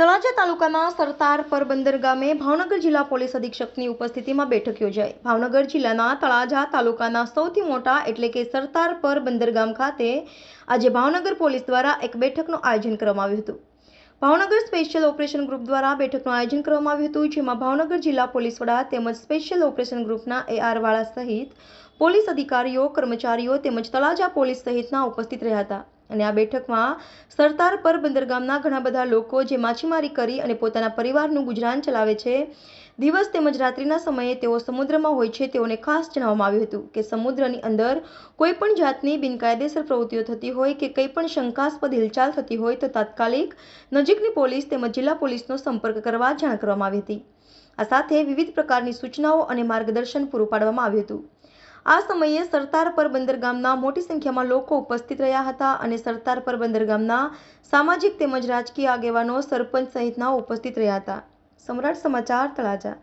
તળાજા તાલુકાના સરતાર પરબંદર ગામે ભાવનગર જિલ્લા પોલીસ અધિક્ષકની ઉપસ્થિતિમાં બેઠક યોજાઈ. ભાવનગર જિલ્લાના તળાજા તાલુકાના સૌથી મોટા એટલે કે સરતાર પરબંદર ગામ ખાતે આજે ભાવનગર પોલીસ દ્વારા એક બેઠકનું આયોજન કરવામાં આવ્યું હતું. ભાવનગર સ્પેશિયલ ઓપરેશન ગ્રુપ દ્વારા બેઠકનું આયોજન કરવામાં આવ્યું હતું, જેમાં ભાવનગર જિલ્લા પોલીસ વડા તેમજ સ્પેશિયલ ઓપરેશન ગ્રુપના એઆર વાળા સહિત પોલીસ અધિકારીઓ, કર્મચારીઓ તેમજ તળાજા પોલીસ સહિતના ઉપસ્થિત રહ્યા હતા. અને આ બેઠકમાં સરતાર પર બંદરગામના ઘણા બધા લોકો જે માછીમારી કરી અને પોતાના પરિવારનું ગુજરાન ચલાવે છે. દિવસ તેમજ રાત્રિના સમયે તેઓ સમુદ્રમાં હોય છે તેઓને ખાસ જણાવવામાં આવ્યું હતું કે સમુદ્રની અંદર કોઈ પણ જાતની બિનકાયદેસર પ્રવૃત્તિઓ થતી હોય કે કંઈ પણ શંકાસ્પદ હિલચાલ થતી હોય તો તાત્કાલિક નજીકની પોલીસ તેમજ જિલ્લા પોલીસનો સંપર્ક કરવા જાણ કરવામાં આવી હતી. આ સાથે વિવિધ પ્રકારની સૂચનાઓ અને માર્ગદર્શન પૂરું પાડવામાં આવ્યું હતું. આ સમયે સરતાર પર બંદર ગામના મોટી સંખ્યામાં લોકો ઉપસ્થિત રહ્યા હતા અને સરતાર પર ગામના સામાજિક તેમજ રાજકીય આગેવાનો, સરપંચ સહિતના ઉપસ્થિત રહ્યા હતા. સમ્રાટ સમાચાર તળાજા.